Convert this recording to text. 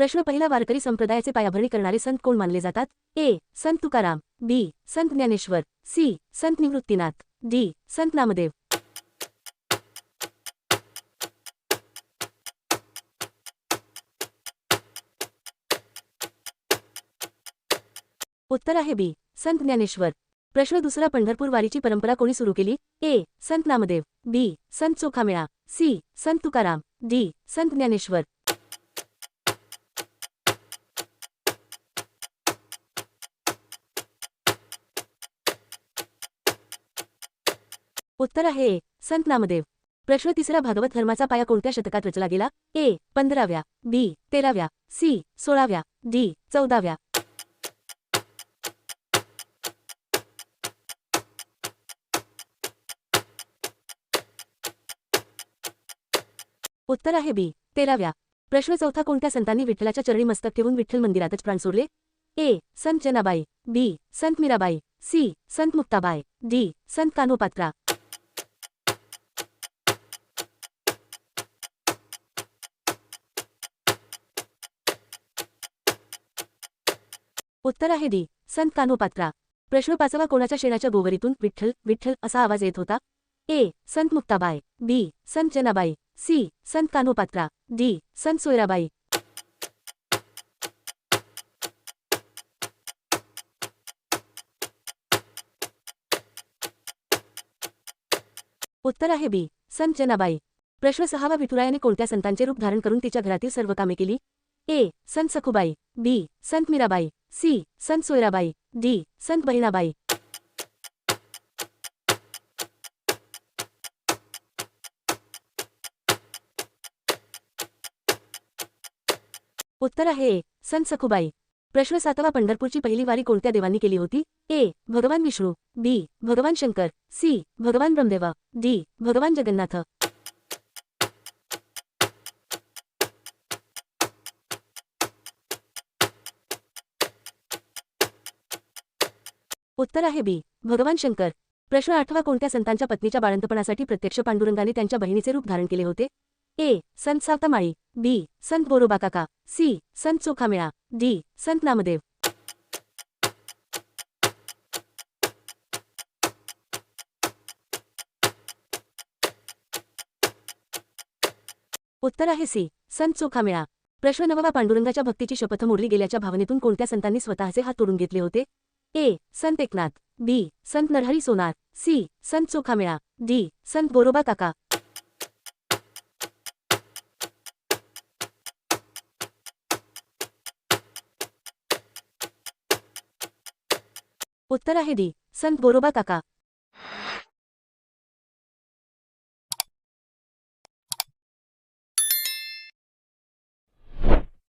प्रश्न पहिला वारकरी संप्रदायाचे पायाभरणी करणारे संत कोण मानले जातात? ए. संत तुकाराम बी. संत ज्ञानेश्वर सी. संत निवृत्तीनाथ डी. संत नामदेव. उत्तर आहे बी. संत ज्ञानेश्वर. प्रश्न दुसरा पंढरपूर वारीची परंपरा कोणी सुरू केली? ए. संत नामदेव बी. संत चोखामेळा सी. संत तुकाराम डी. संत ज्ञानेश्वर. उत्तर आहे. संत नामदेव. प्रश्न तिसरा भागवत धर्माचा पाया कोणत्या शतकात रचला गेला? ए पंधराव्या. बी तेराव्या. सी सोळाव्या. डी चौदाव्या. उत्तर आहे बी तेराव्या. प्रश्न चौथा कोणत्या संतांनी विठ्ठलाच्या चरणी मस्तक ठेवून विठ्ठल मंदिरातच प्राण सोडले? ए संत जनाबाई. बी संत मीराबाई. सी संत मुक्ताबाई. डी संत कानोपात्रा उत्तर आहे डी. संत कानोपात्रा. प्रश्न पाचवा कोणाच्या शेणाच्या गोवरीतून विठ्ठल विठ्ठल असा आवाज येत होता? ए. संत मुक्ताबाई. बी. संत जनाबाई. सी. संत कानोपात्रा. डी. संत सोयराबाई. उत्तर आहे बी. संत जनाबाई. प्रश्न सहावा विठुरायाने कोणत्या संतांचे रूप धारण करून तिच्या घरातील सर्व कामे केली? ए संत सखुबाई बी संत मीराबाई सी संत सोयराबाई डी संत बहिणाबाई. उत्तर आहे ए संत सखुबाई. प्रश्न सातवा पंढरपूरची पहिली वारी कोणत्या देवांनी केली होती? ए भगवान विष्णू बी भगवान शंकर सी भगवान ब्रह्मदेवा डी भगवान जगन्नाथ. उत्तर आहे बी. भगवान शंकर. प्रश्न आठवा कोणत्या संतांच्या पत्नीच्या बाळंतपणासाठी प्रत्यक्ष पांडुरंगाने त्यांच्या बहिणीचे रूप धारण केले होते? ए. संत सावतामाळी. बी. संत बोरोबा काका सी. संत चोखामेळा. डी. संत नामदेव. उत्तर आहे सी. संत चोखामेळा. प्रश्न नववा पांडुरंगाच्या भक्तीची शपथ मोडली गेल्याच्या भावनेतून कोणत्या संतांनी स्वतःचे हात तोडून घेतले होते? ए संत एकनाथ. बी संत नरहरी सोनार. सी संत चोखामेळा. डी संत गोरोबा काका. उत्तर आहे डी संत गोरोबा काका.